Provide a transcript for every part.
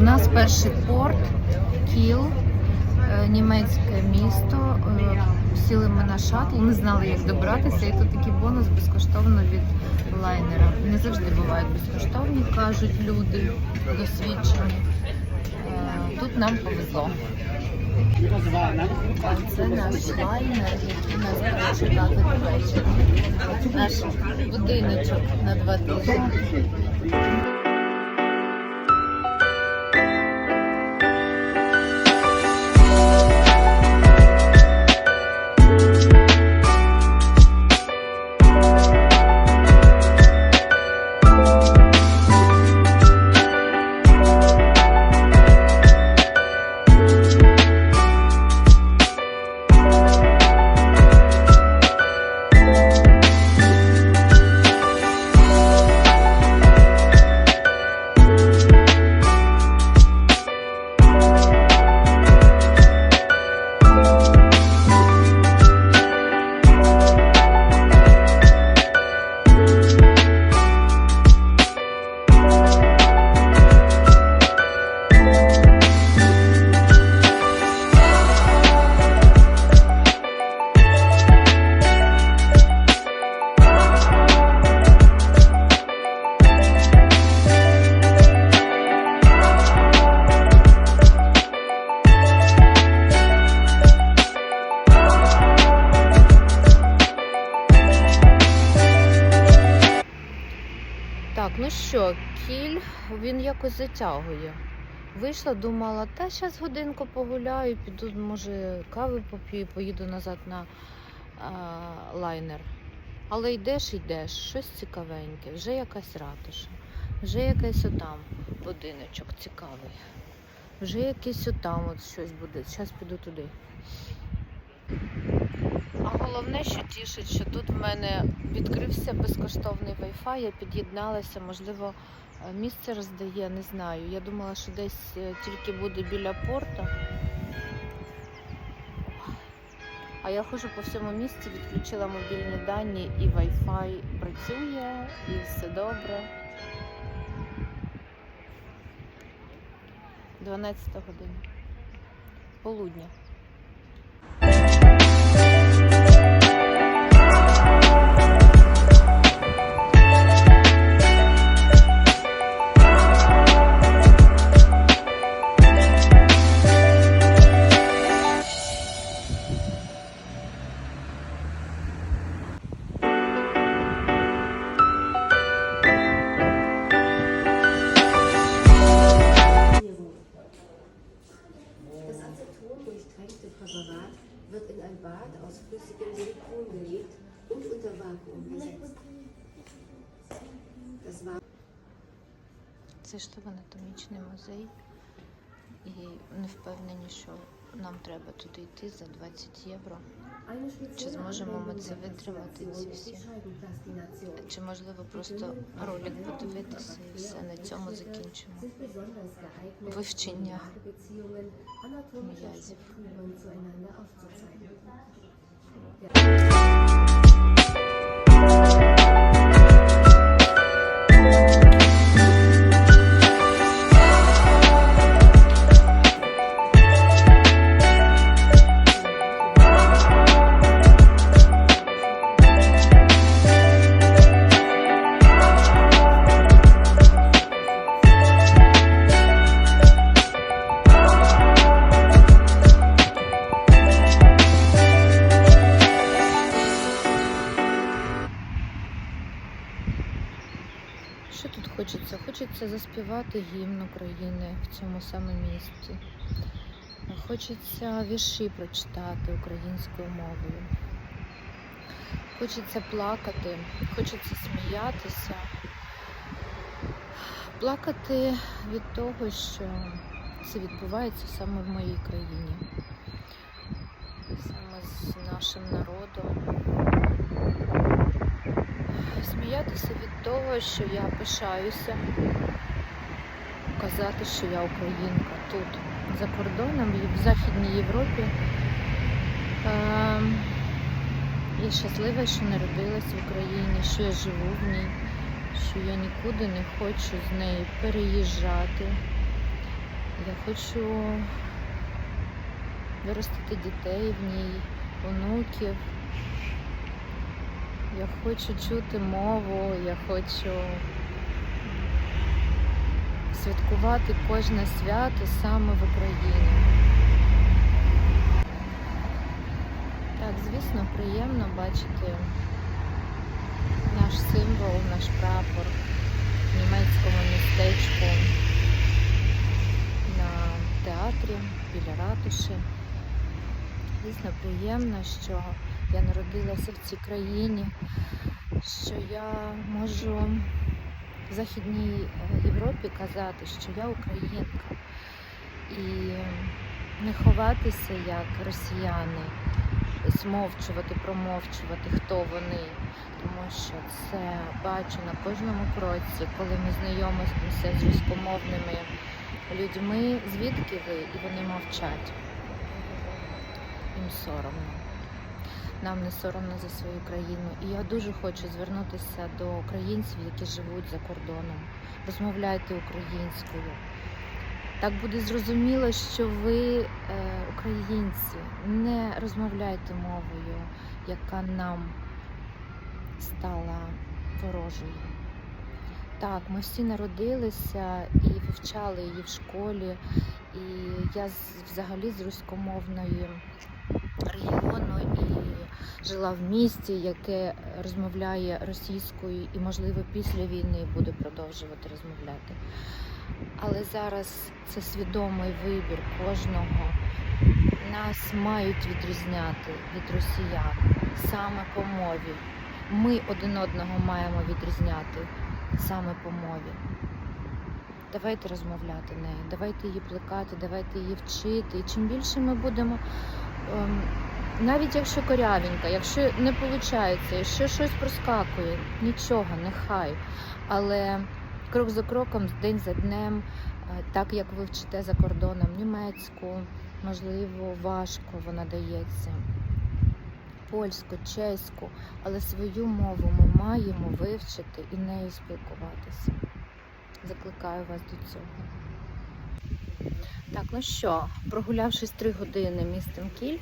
У нас перший порт Кіл, е, німецьке місто. Е, Сіли ми на шаттл, не знали, як добратися, і тут такий бонус безкоштовно від лайнера. Не завжди бувають безкоштовні, кажуть люди досвідчені. Е, Тут нам повезло. Це наш лайнер, який нас буде чекати до вечора. Наш будиночок на два тижні. Так, ну що, кіль він якось затягує. Вийшла, думала, та зараз годинку погуляю, піду, може, кави поп'ю, поїду назад на а, лайнер. Але йдеш, йдеш, щось цікавеньке, вже якась ратуша, вже якийсь отам будиночок цікавий. Вже якийсь отам от щось буде. Зараз піду туди. А головне, що тішить, що тут в мене відкрився безкоштовний Wi-Fi, я під'єдналася, можливо, е, місце роздає, не знаю. Я думала, що десь е, тільки буде біля порту. А я ходжу по всьому місці, відключила мобільні дані і Wi-Fi працює, і все добре. 12 година. Полудня. Анатомічний музей, і не впевнені, що нам треба туди йти за 20 євро. spezielle зможемо ми це витримати, ці всі? Чи можливо просто ролик подивитися і все на цьому закінчимо? Вивчення М'язів. Заспівати гімн України в цьому саме місці. Хочеться вірші прочитати українською мовою. Хочеться плакати, хочеться сміятися. Плакати від того, що це відбувається саме в моїй країні, саме з нашим народом. Сміятися від того, що я пишаюся, казати, що я українка тут, за кордоном, в Західній Європі. Ем, Я щаслива, що народилась в Україні, що я живу в ній, що я нікуди не хочу з неї переїжджати. Я хочу виростити дітей в ній, онуків. Я хочу чути мову, я хочу святкувати кожне свято саме в Україні. Так, звісно, приємно бачити наш символ, наш прапор в німецькому містечку на театрі біля ратуші. Звісно, приємно, що я народилася в цій країні, що я можу в Західній е, Європі казати, що я українка. І не ховатися як росіяни, змовчувати, промовчувати, хто вони. Тому що це бачу на кожному кроці, коли ми знайомимося з руськомовними людьми, звідки ви, і вони мовчать. Їм соромно. Нам не соромно за свою країну. І я дуже хочу звернутися до українців, які живуть за кордоном. Розмовляйте українською. Так буде зрозуміло, що ви е, українці. Не розмовляйте мовою, яка нам стала ворожою. Так, ми всі народилися і вивчали її в школі. І я взагалі з руськомовної регіону жила в місті, яке розмовляє російською і, можливо, після війни буде продовжувати розмовляти. Але зараз це свідомий вибір кожного. Нас мають відрізняти від росіян саме по мові. Ми один одного маємо відрізняти саме по мові. Давайте розмовляти нею, давайте її плекати, давайте її вчити. І чим більше ми будемо, ем, навіть якщо корявенька, якщо не виходить, якщо щось проскакує, нічого, нехай. Але крок за кроком, день за днем, е, так як ви вчите за кордоном німецьку, можливо, важко вона дається. Польську, чеську, але свою мову ми маємо вивчити і нею спілкуватися. Закликаю вас до цього. Так, ну що, прогулявшись три години містом Кіль,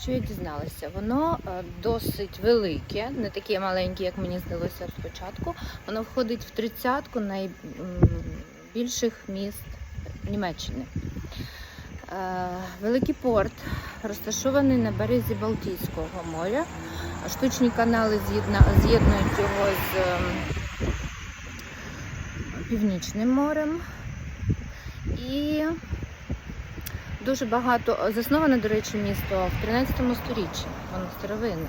що я дізналася? Воно е, досить велике, не таке маленьке, як мені здалося спочатку. Воно входить в тридцятку найбільших міст Німеччини. Е, Великий порт розташований на березі Балтійського моря. Штучні канали з'єднують його з ем, Північним морем. І дуже багато засноване, до речі, місто в 13 сторіччі, воно старовинне.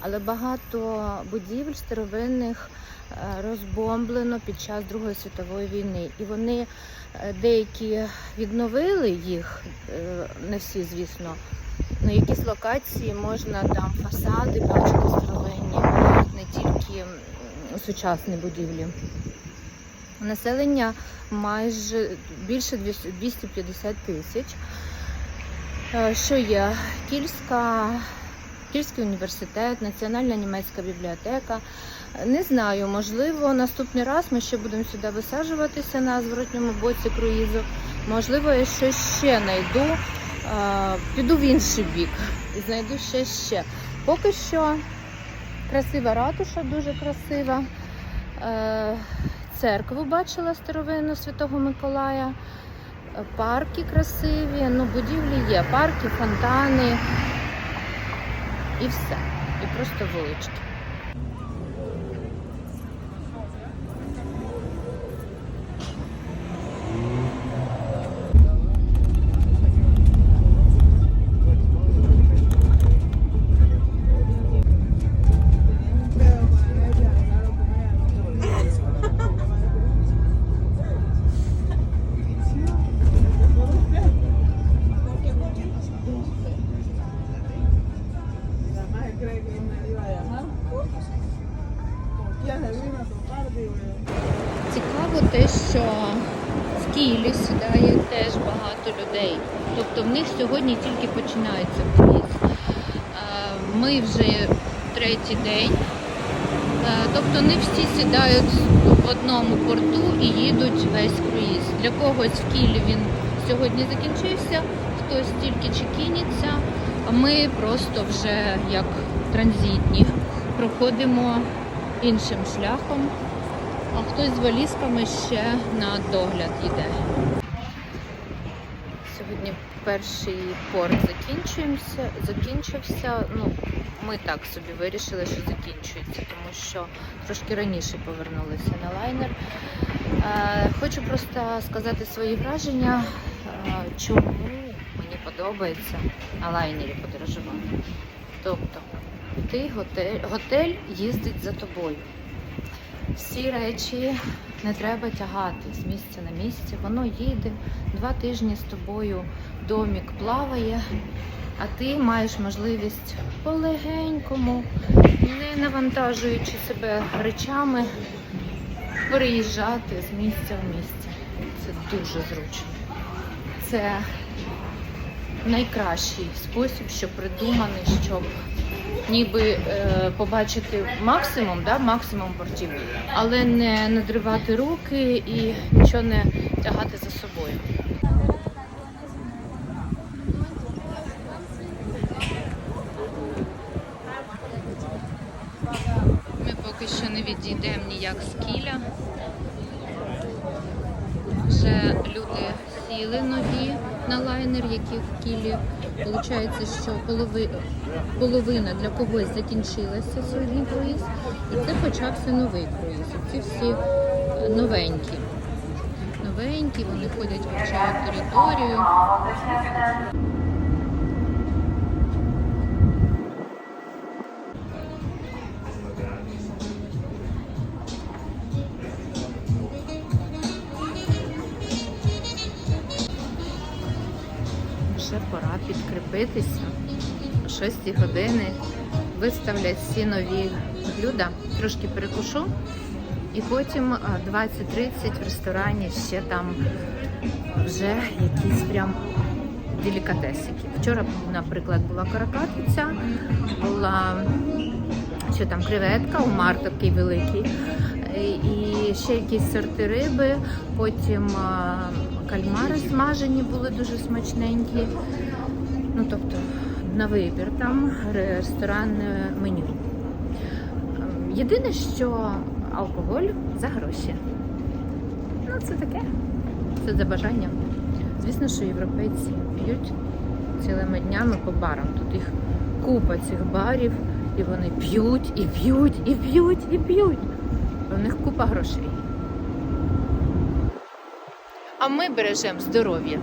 Але багато будівель старовинних е, розбомблено під час Другої світової війни. І вони е, деякі відновили їх, е, не всі, звісно. На якісь локації можна там фасади бачити старовинні, не тільки сучасні будівлі. Населення майже більше 250 тисяч. Е, Що є? Кільська, Кільський університет, Національна німецька бібліотека. Не знаю, можливо, наступний раз ми ще будемо сюди висаджуватися на зворотньому боці круїзу. Можливо, я щось ще знайду. Е, Піду в інший бік і знайду ще ще. Поки що красива ратуша, дуже красива. Е, Церкву бачила старовинну Святого Миколая. Парки красиві, ну будівлі є, парки, фонтани і все. І просто вулички. Цікаво те, що в Києві сідає теж багато людей. Тобто в них сьогодні тільки починається круїз. Е, Ми вже третій день. Е, Тобто не всі сідають в одному порту і їдуть весь круїз. Для когось в Києві він сьогодні закінчився, хтось тільки чекіниться, а ми просто вже як транзитні проходимо іншим шляхом, а хтось з валізками ще на догляд йде. Сьогодні перший порт закінчуємося, закінчився. Ну, ми так собі вирішили, що закінчується, тому що трошки раніше повернулися на лайнер. Е, хочу просто сказати свої враження, е, чому мені подобається на лайнері подорожувати. Тобто, ти готель, готель їздить за тобою. Всі речі не треба тягати з місця на місце. Воно їде два тижні з тобою, домік плаває, а ти маєш можливість полегенькому, не навантажуючи себе речами, переїжджати з місця в місце. Це дуже зручно. Це найкращий спосіб, що придуманий, щоб ніби е, побачити максимум, да, максимум портів, але не надривати руки і нічого не тягати за собою. Ми поки що не відійдемо ніяк з кіля. Вже люди сіли нові на лайнер, які в кілі. Получається, що полови... половина для когось закінчилася сьогодні круїз, і це почався новий круїз. Ці всі е, новенькі. Новенькі, вони ходять, вивчають територію. Підкріпитися. О 6 години виставлять всі нові блюда. Трошки перекушу. І потім 20-30 в ресторані ще там вже якісь прям делікатесики. Вчора, наприклад, була каракатиця, була що там креветка, умар такий великий, е, і ще якісь сорти риби, потім кальмари смажені були дуже смачненькі. Ну, тобто на вибір там ресторанне меню. Ем, Єдине, що алкоголь за гроші. Ну, це таке. Це за бажанням. Звісно, що європейці п'ють цілими днями по барам. Тут їх купа цих барів, і вони п'ють, і п'ють, і п'ють, і п'ють. У них купа грошей. А ми бережемо здоров'я.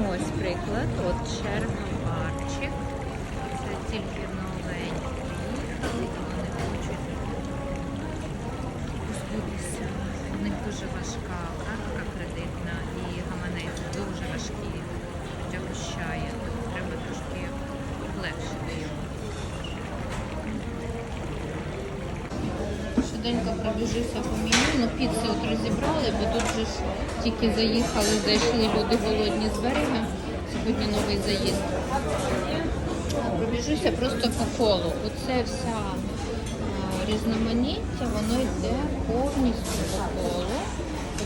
Ну ось приклад, от черга. Це тільки і вони хочуть позбутися. У них дуже важка картка кредитна і гаманець дуже важкі, тягощає. Треба трошки облегшити його. Швиденько пробіжуся по меню, ну піци от розібрали, бо тут же ж тільки заїхали, зайшли люди голодні з берега. Сьогодні новий заїзд. Пробіжуся просто по колу. Оце вся різноманіття, воно йде повністю по колу.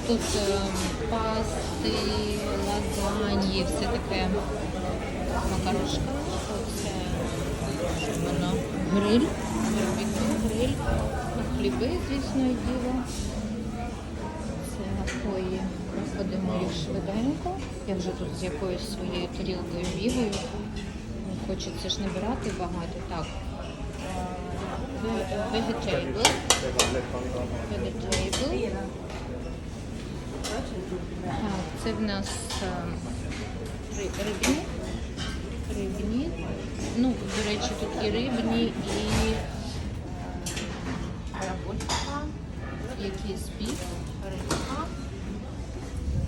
Тут ем, пасти, ладані, все таке макарошка. Оце воно гриль, гриль, хліби, звісно, діло. Це напої. Проходимо їх швиденько. Я вже тут з якоюсь своєю тарілкою бігаю. Хочеться ж набирати багато. Так. Vegetable. Vegetable. Так, це в нас е, рибні. Рибні. Ну, до речі, тут і рибні, і якийсь рибка.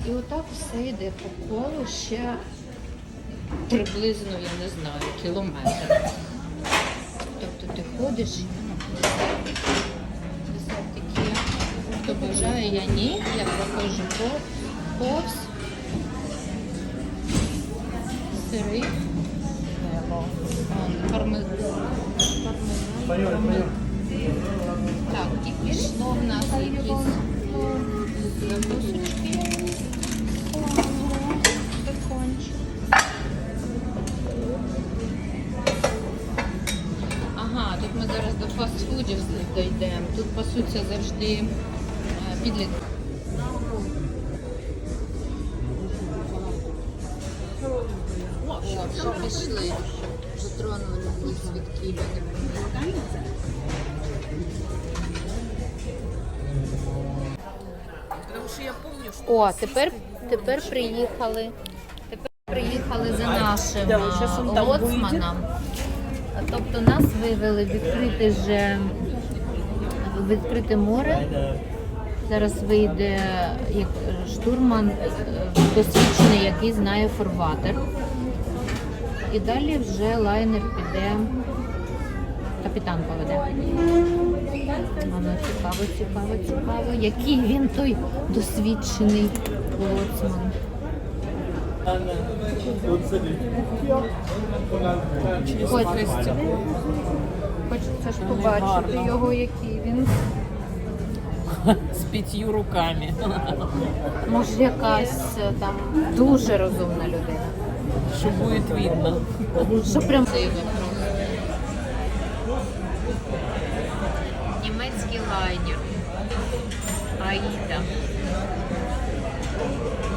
І отак все йде по колу ще приблизно, я не знаю, кілометр. Тобто ти ходиш, все-таки, хто бажає, я ні, я проходжу по- повз сири. Вон, парме- пармезан. Так, і пішло в нас якісь закусочки. Ага, тут ми зараз до фастфудів дійдемо. Тут пасуться завжди е, підлітки. О, вже пішли, вже тронули якісь свідки. О, тепер, тепер приїхали. Тепер за нашим а, лоцманом. Тобто нас вивели в відкрите же відкрите море. Зараз вийде як штурман е, досвідчений, який знає форватер. І далі вже лайнер піде, капітан поведе. Воно цікаво, цікаво, цікаво. Який він той досвідчений лоцман. Хочеться, хочеться ж побачити його, який він. с пятью руками. Може, якась е, там дуже розумна людина. Что будет видно. Що прям. Німецький лайнер. Аїда.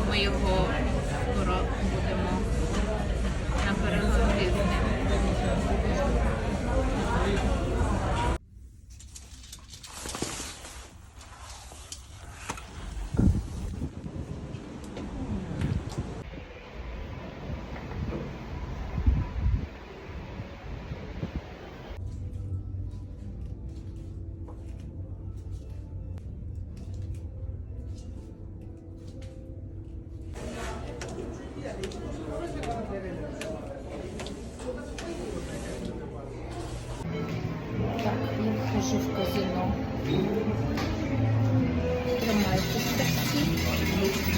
Ми його будемо на ним. Так, я вхожу в казино. Тримайтесь таксі.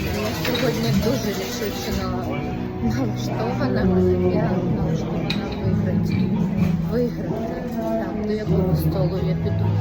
Я сьогодні дуже рішучено налаштована. Я налаштована виграти. Виграти. Так, до якого столу я піду?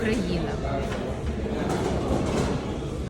Україна.